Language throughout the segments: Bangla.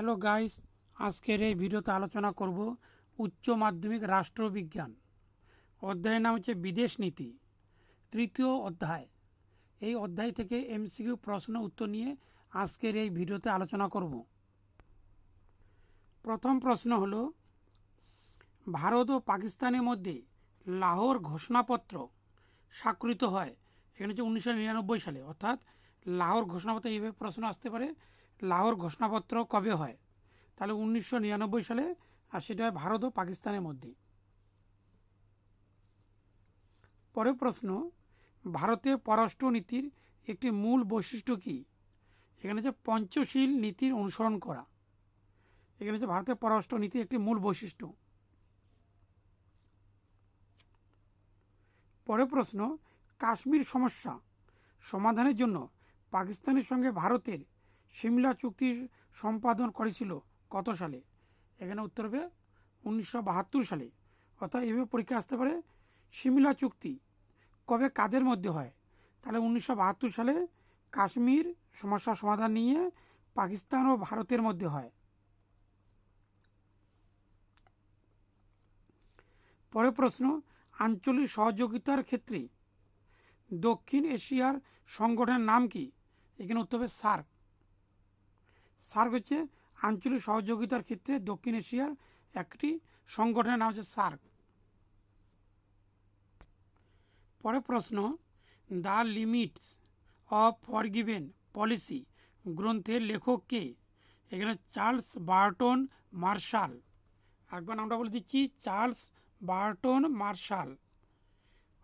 হ্যালো গাইস, আজকের এই ভিডিওতে আলোচনা করব উচ্চ মাধ্যমিক রাষ্ট্রবিজ্ঞান। অধ্যায়ের নাম হচ্ছে বিদেশ নীতি। তৃতীয় অধ্যায়। এই অধ্যায় থেকে এমসিকিউ প্রশ্ন উত্তর নিয়ে আজকের এই ভিডিওতে আলোচনা করব। প্রথম প্রশ্ন হলো, ভারত ও পাকিস্তানের মধ্যে লাহোর ঘোষণাপত্র স্বাক্ষরিত হয়, এখানে হচ্ছে উনিশশো নিরানব্বই সালে। অর্থাৎ লাহোর ঘোষণাপত্র এইভাবে প্রশ্ন আসতে পারে লাহোর ঘোষণাপত্র কবে হয়? তাহলে উনিশশো নিরানব্বই সালে, আর সেটা হয় ভারত ও পাকিস্তানের মধ্যে। পরের প্রশ্ন ভারতের পররাষ্ট্র নীতির একটি মূল বৈশিষ্ট্য কী? এখানে যে পঞ্চশীল নীতির অনুসরণ করা। এখানে যে ভারতের পররাষ্ট্র নীতির একটি মূল বৈশিষ্ট্য। পরের প্রশ্ন, কাশ্মীর সমস্যা সমাধানের জন্য পাকিস্তানের সঙ্গে ভারতের সিমলা চুক্তি সম্পাদন করেছিল কত সালে? এখানে উত্তর হবে উনিশশো বাহাত্তর সালে। অর্থাৎ এভাবে পরীক্ষা আসতে পারে। সিমলা চুক্তি কবে কাদের মধ্যে হয়? তাহলে উনিশশো বাহাত্তর সালে কাশ্মীর সমস্যা সমাধান নিয়ে পাকিস্তান ও ভারতের মধ্যে হয়। পরের প্রশ্ন, আঞ্চলিক সহযোগিতার ক্ষেত্রে দক্ষিণ এশিয়ার সংগঠনের নাম কি? এখানে উত্তর হবে সার্ক। সার্ক হচ্ছে আঞ্চলিক সহযোগিতার ক্ষেত্রে দক্ষিণ এশিয়ার একটি সংগঠনের নাম হচ্ছে সার্ক পরের প্রশ্ন, the limits of forgiven policy গ্রন্থের লেখক কে? এখানে চার্লস বার্টন মার্শাল। একবার নামটা বলে দিচ্ছি, চার্লস বার্টন মার্শাল।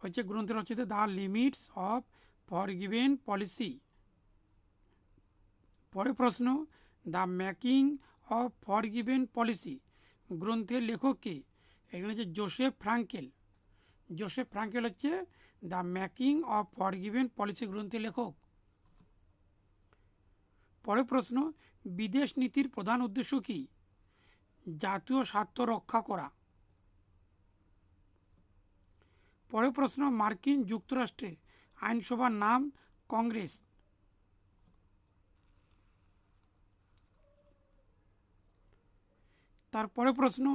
হচ্ছে গ্রন্থের হচ্ছে the limits of forgiven policy. পরের প্রশ্ন the making of forgiven policy, গ্রন্থের লেখক কে? এখানে হচ্ছে জোসেফ ফ্রাঙ্কেল। জোসেফ ফ্রাঙ্কেল হচ্ছে the making of forgiven policy গ্রন্থের লেখক। পরের প্রশ্ন, বিদেশ নীতির প্রধান উদ্দেশ্য কি? জাতীয় স্বার্থ রক্ষা করা। পরের প্রশ্ন, মার্কিন যুক্তরাষ্ট্রে আইনসভার নাম কংগ্রেস। তারপরে প্রশ্ন,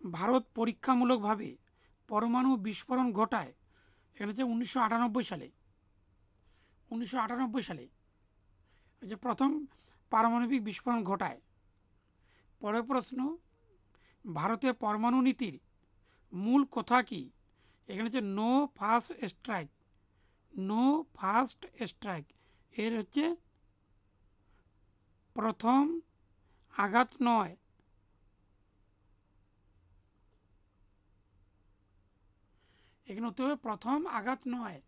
ভারত পরীক্ষামূলকভাবে পরমাণু বিস্ফোরণ ঘটায়, এখানে হচ্ছে উনিশশো আটানব্বই সালে। উনিশশো আটানব্বই সালে যে প্রথম পারমাণবিক বিস্ফোরণ ঘটায়। পরের প্রশ্ন ভারতের পরমাণু নীতির মূল কথা কি? এখানে হচ্ছে no first strike no first strike এর হচ্ছে প্রথম আঘাত নয়। এখানে উত্তর হবে প্রথম আঘাত নয়।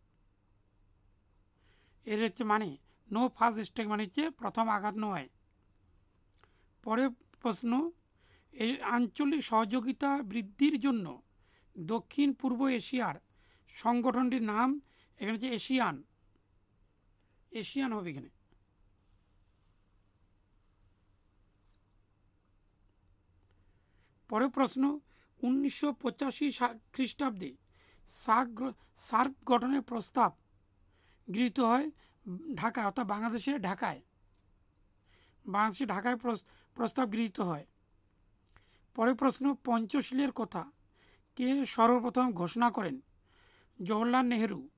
এর হচ্ছে মানে নো ফার্স্ট স্ট্রাইক মানে হচ্ছে প্রথম আঘাত নয়। পরের প্রশ্ন, এই আঞ্চলিক সহযোগিতা বৃদ্ধির জন্য দক্ষিণ পূর্ব এশিয়ার সংগঠনটির নাম এখানে হচ্ছে এশিয়ান। এশিয়ান হবে এখানে। পরের প্রশ্ন, উনিশশো পঁচাশি খ্রিস্টাব্দে সার্ক সার্ক গঠনের প্রস্তাব গৃহীত হয় ঢাকা অর্থাৎ বাংলাদেশের ঢাকায়। বাংলাদেশের ঢাকায় প্রস্তাব গৃহীত হয়। পরের প্রশ্ন, পঞ্চশীলের কথা। কে সর্বপ্রথম ঘোষণা করেন? জওহরলাল নেহেরু।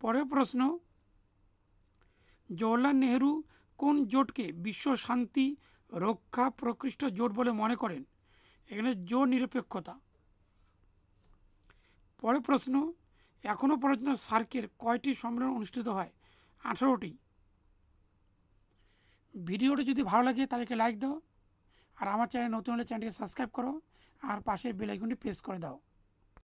পরের প্রশ্ন, জওহরলাল নেহেরু কোন জোটকে বিশ্ব শান্তি রক্ষা প্রকৃষ্ট জোট বলে মনে করেন। এখানে জোট নিরপেক্ষতা। পরের প্রশ্ন এখনও পর্যন্ত সার্কের কয়টি সম্মেলন অনুষ্ঠিত হয়? আঠারোটি। ভিডিওটি যদি ভালো লাগে তাহলে লাইক দাও, আর আমার চ্যানেল নতুন হলে চ্যানেলটিকে সাবস্ক্রাইব করো, আর পাশে বেল আইকনটি প্রেস করে দাও।